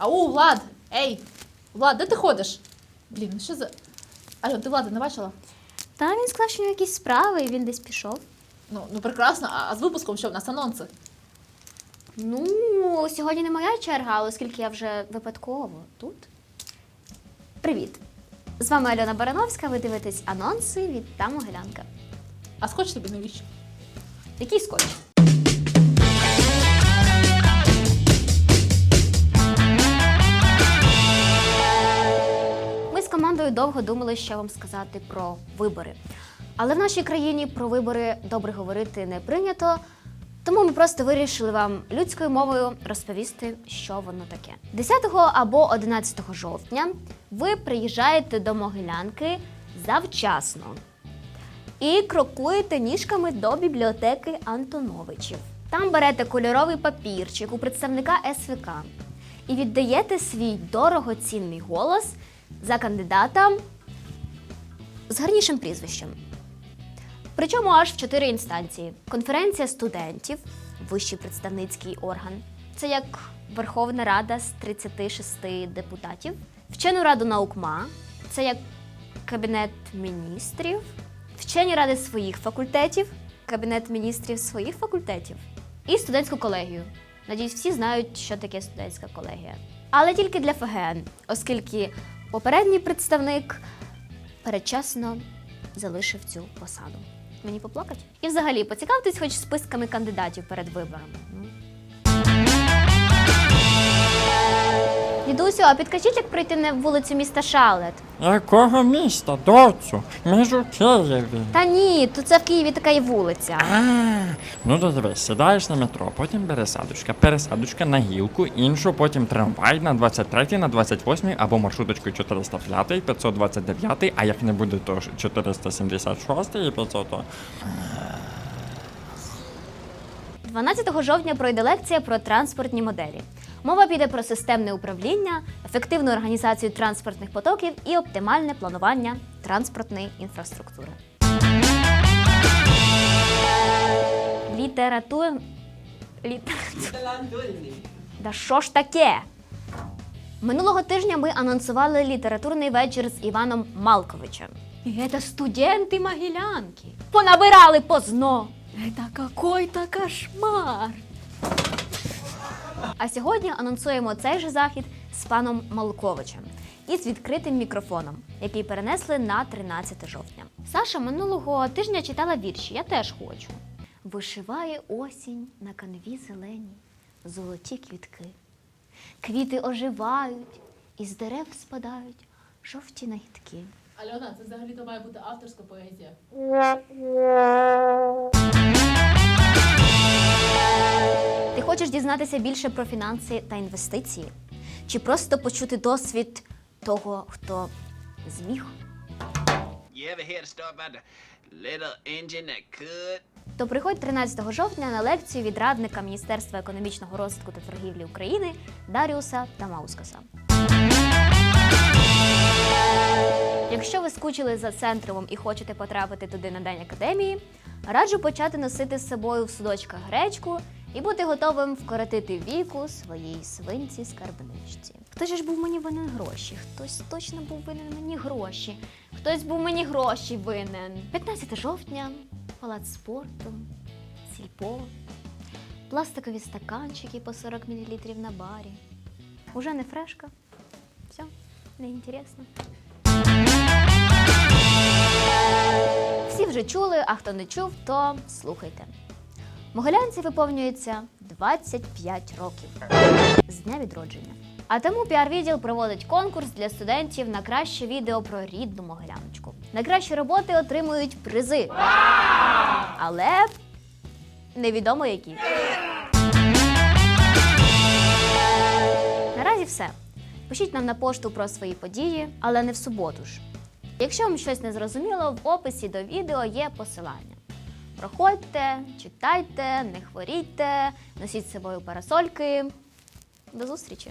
Ау, Влад! Ей! Влад, де ти ходиш? Блін, ну що за. Альон, ти Влада не бачила? Та він сказав, що у нього якісь справи, і він десь пішов. Ну, ну прекрасно, а, а з випуском що в нас анонси? Ну, сьогодні не моя черга, але оскільки я вже випадково тут. Привіт! З вами Альона Барановська. Ви дивитесь анонси від та Могилянка. А скотч тобі навіщо? Який скотч? Довго думали, що вам сказати про вибори. Але в нашій країні про вибори добре говорити не прийнято. Тому ми просто вирішили вам людською мовою розповісти, що воно таке. 10 або 11 жовтня ви приїжджаєте до Могилянки завчасно і крокуєте ніжками до бібліотеки Антоновичів. Там берете кольоровий папірчик у представника СВК і віддаєте свій дорогоцінний голос за кандидата з гарнішим прізвищем. Причому аж в чотири інстанції: конференція студентів, вищий представницький орган. Це як Верховна Рада з 36 депутатів, вчену раду наукма, це як Кабінет міністрів, вчені ради своїх факультетів, Кабінет міністрів своїх факультетів і студентську колегію. Надіюсь, всі знають, що таке студентська колегія. Але тільки для ФГН, оскільки попередній представник передчасно залишив цю посаду. Мені поплакать? І взагалі поцікавтесь хоч списками кандидатів перед виборами. Дідусю, а підкажіть, як пройти на вулицю міста Шалет? Якого міста, доцю? Ми ж у Києві. Та ні, тут це в Києві така є вулиця. А, ну то дивись, сідаєш на метро, потім пересадочка, пересадочка на гілку, іншу, потім трамвай на 23, на 28 або маршруточкою 405, 529, а як не буде, то 476 і 500. то- 12 жовтня пройде лекція про транспортні моделі. Мова піде про системне управління, ефективну організацію транспортних потоків і оптимальне планування транспортної інфраструктури. Література. Література. Да що ж таке? Минулого тижня ми анонсували літературний вечір з Іваном Малковичем. І це студенти Могилянки. Понабирали позно. Это какой-то кошмар. А сьогодні анонсуємо цей же захід з паном Малковичем із відкритим мікрофоном, який перенесли на 13 жовтня. Саша минулого тижня читала вірші. Я теж хочу. Вишиває осінь на канві зелені, золоті квітки. Квіти оживають, із дерев спадають жовті нагідки. Альона, це взагалі-то має бути авторська поезія. Хочеш дізнатися більше про фінанси та інвестиції? Чи просто почути досвід того, хто зміг? То приходь 13 жовтня на лекцію від радника Міністерства економічного розвитку та торгівлі України Даріуса Тамаускаса. Якщо ви скучили за центровом і хочете потрапити туди на день академії, раджу почати носити з собою в судочках гречку і бути готовим вкоротити віку своїй свинці скарбничці. Хтось ж був мені винен гроші, хтось точно був винен мені гроші, хтось був мені гроші винен. 15 жовтня, палац спорту, сільпо, пластикові стаканчики по 40 мл на барі. Уже не фрешка. Все, неінтересно. Всі вже чули, а хто не чув, то слухайте. Могилянці виповнюється 25 років з дня відродження. А тому піар-відділ проводить конкурс для студентів на краще відео про рідну Могиляночку. Найкращі роботи отримують призи. Але невідомо які. Наразі все. Пишіть нам на пошту про свої події, але не в суботу ж. Якщо вам щось не зрозуміло, в описі до відео є посилання. Проходьте, читайте, не хворійте, носіть з собою парасольки. До зустрічі!